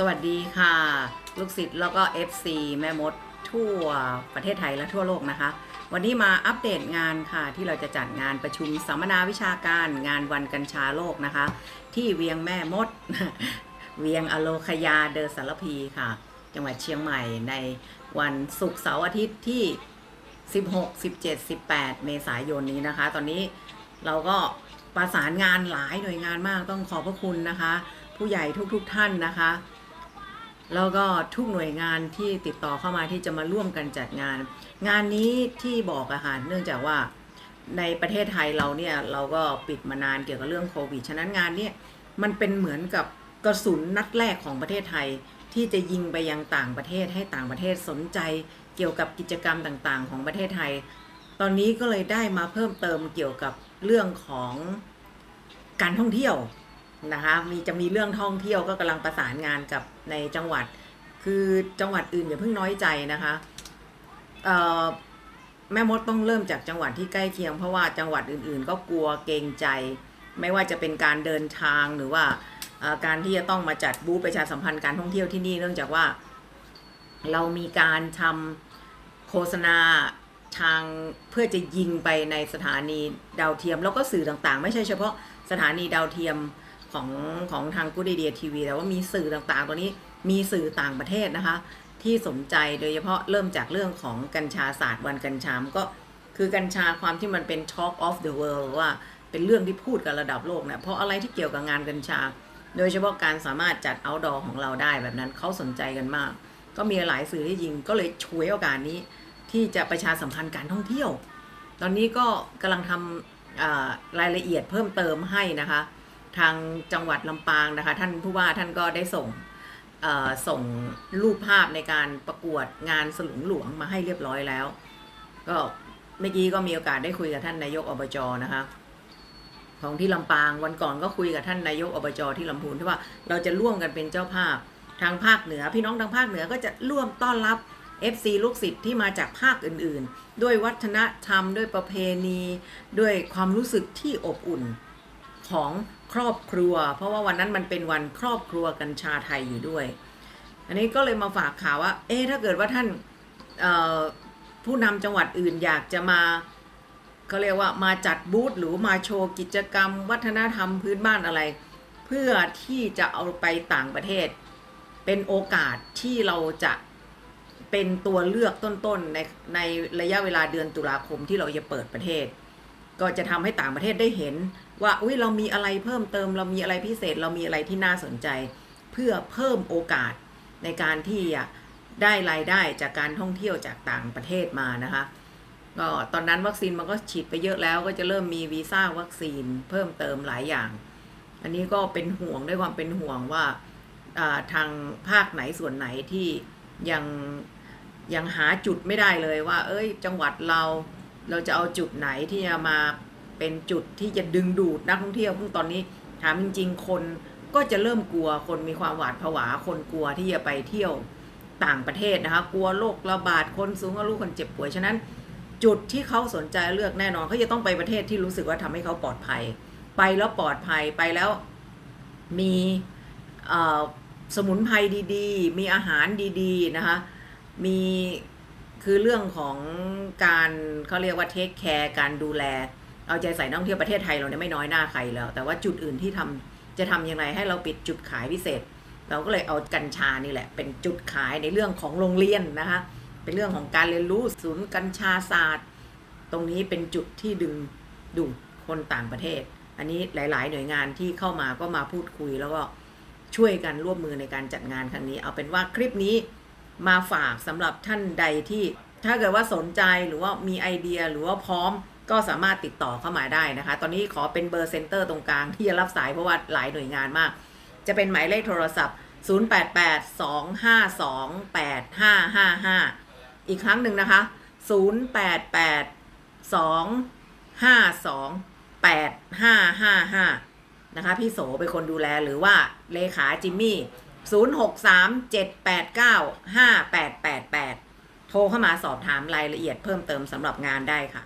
สวัสดีค่ะ ลูกศิษย์แล้วก็ FC แม่มดทั่วประเทศไทยและทั่วโลกนะคะ วันนี้มาอัปเดตงานค่ะ ที่เราจะจัดงานประชุมสัมมนาวิชาการงานวันกัญชาโลกนะคะ ที่เวียงแม่มด เวียงอโลคยาเดอสารพีค่ะ จังหวัดเชียงใหม่ในวันศุกร์เสาร์อาทิตย์ที่ 16 17 18 เมษายนนี้นะคะ ตอนนี้เราก็ประสานงานหลายหน่วยงานมากต้องขอบพระคุณนะคะ ผู้ใหญ่ทุกๆทท่านนะคะ แล้วก็ทุกหน่วยงานที่ติดต่อเข้ามาที่จะมาร่วมกันจัดงาน งานนี้ที่บอกอะค่ะเนื่องจากว่าในประเทศไทยเราเนี่ยเราก็ปิดมานานเกี่ยวกับเรื่องโควิด ฉะนั้นงานเนี้มันเป็นเหมือนกับกระสุนนัดแรกของประเทศไทย ที่จะยิงไปยังต่างประเทศให้ต่างประเทศสนใจ เกี่ยวกับกิจกรรมต่างๆ ของประเทศไทย ตอนนี้ก็เลยได้มาเพิ่มเติมเกี่ยวกับเรื่องของการท่องเที่ยว นะคะมีจะมีเรื่องท่องเที่ยวก็กำลังประสานงานกับในจังหวัด คือจังหวัดอื่นอย่าเพิ่งน้อยใจนะคะแม่มดต้องเริ่มจากจังหวัดที่ใกล้เคียงเพราะว่าจังหวัดอื่นๆ ก็กลัวเกรงใจ ไม่ว่าจะเป็นการเดินทางหรือว่าการที่จะต้องมาจัดบูธประชาสัมพันธ์การท่องเที่ยวที่นี่เนื่องจากว่า เรามีการทำโฆษณาทางเพื่อจะยิงไปในสถานีดาวเทียม แล้วก็สื่อต่างๆ ไม่ใช่เฉพาะสถานีดาวเทียม ของของทางกูดีเดียทีวีแต่ว่ามีสื่อต่างๆตัวนี้มีสื่อต่างประเทศนะคะ ที่สนใจโดยเฉพาะเริ่มจากเรื่องของกัญชาศาสตร์วันกัญชามก็คือกัญชาความที่มันเป็น Talk of the World ว่าเป็นเรื่องที่พูดกันระดับโลกเนี่ยเพราะอะไรที่เกี่ยวกับงานกัญชา โดยเฉพาะการสามารถจัด outdoor ของเราได้แบบนั้นเขาสนใจกันมาก ก็มีหลายสื่อที่ยิงก็เลยช่วยโอกาสนี้ ที่จะประชาสัมพันธ์การท่องเที่ยว ตอนนี้ก็กำลังทำอ่ารายละเอียดเพิ่มเติมให้นะคะ ทางจังหวัดลำปางนะคะ ท่านผู้ว่าท่านก็ได้ส่งส่งรูปภาพในการประกวดงานสลุงหลวงมาให้เรียบร้อยแล้ว ก็เมื่อกี้ก็มีโอกาสได้คุยกับท่านนายกอบจนะคะ ของที่ลำปางวันก่อนก็คุยกับท่านนายกอบจที่ลำพูนที่ว่าเราจะร่วมกันเป็นเจ้าภาพทางภาคเหนือ พี่น้องทางภาคเหนือก็จะร่วมต้อนรับ FC ลูกศิษย์ที่มาจากภาคอื่นๆ ด้วยวัฒนธรรมด้วยประเพณี ด้วยความรู้สึกที่อบอุ่นของ ครอบครัว เพราะว่าวันนั้นมันเป็นวันครอบครัวกัญชาไทยอยู่ด้วย อันนี้ก็เลยมาฝากข่าวว่า เอ๊ะถ้าเกิดว่าท่านผู้นำจังหวัดอื่นอยากจะมาเขาเรียกว่ามาจัดบูธหรือมาโชว์กิจกรรม วัฒนธรรมพื้นบ้านอะไร เพื่อที่จะเอาไปต่างประเทศ เป็นโอกาสที่เราจะเป็นตัวเลือกต้นๆในในระยะเวลาเดือนตุลาคมที่เราจะเปิดประเทศ ก็จะทำให้ต่างประเทศได้เห็น ว่าอุ้ยเรามีอะไรเพิ่มเติม เรามีอะไรพิเศษ เรามีอะไรที่น่าสนใจ เพื่อเพิ่มโอกาสในการที่จะได้รายได้จากการท่องเที่ยวจากต่างประเทศมานะคะก็ตอนนั้นวัคซีนมันก็ฉีดไปเยอะแล้วก็จะเริ่มมีวีซ่าวัคซีนเพิ่มเติมหลายอย่าง อันนี้ก็เป็นห่วงด้วยความเป็นห่วงว่าอ่าทางภาคไหนส่วนไหนที่ยังยังหาจุดไม่ได้เลยว่า เอ้ย จังหวัดเราเราจะเอาจุดไหนที่จะมา เป็นจุดที่จะดึงดูดนักท่องเที่ยวซึ่งตอนนี้ถามจริงๆ คนก็จะเริ่มกลัวคนมีความหวาดผวา คนกลัวที่จะไปเที่ยวต่างประเทศนะคะ กลัวโรคระบาดคนสูงอายุคนเจ็บป่วยฉะนั้น จุดที่เขาสนใจเลือกแน่นอนเขาจะต้องไปประเทศที่รู้สึกว่าทำให้เขาปลอดภัย ไปแล้วปลอดภัยไปแล้วมีสมุนไพรดีๆ มีอาหารดีๆนะคะมีคือเรื่องของการเขาเรียกว่าเทคแคร์การดูแล เอาใจใส่นักท่องเที่ยวประเทศไทยเราเนี่ยไม่น้อยหน้าใครแล้ว แต่ว่าจุดอื่นที่ทำจะทำยังไงให้เราปิดจุดขายพิเศษ เราก็เลยเอากัญชานี่แหละ เป็นจุดขายในเรื่องของโรงเรียนนะคะเป็นเรื่องของการเรียนรู้ศูนย์กัญชาศาสตร์ ตรงนี้เป็นจุดที่ดึงดูดคนต่างประเทศ อันนี้หลาย ๆ หน่วยงานที่เข้ามาก็มาพูดคุยแล้วก็ช่วยกันร่วมมือในการจัดงานครั้งนี้ เอาเป็นว่าคลิปนี้มาฝากสำหรับท่านใดที่ถ้าเกิดว่าสนใจหรือว่ามีไอเดียหรือว่าพร้อม ก็สามารถติดต่อเข้ามาได้นะคะ ตอนนี้ขอเป็นเบอร์เซ็นเตอร์ตรงกลางที่จะรับสายเพราะว่าหลายหน่วยงานมาก จะเป็นหมายเลขโทรศัพท์ 0882528555 อีกครั้งหนึ่งนะคะ 0822528555 นะคะ พี่โสเป็นคนดูแลหรือว่าเลขาจิมมี่ 0637895888 โทรเข้ามาสอบถามรายละเอียดเพิ่มเติมสำหรับงานได้ค่ะ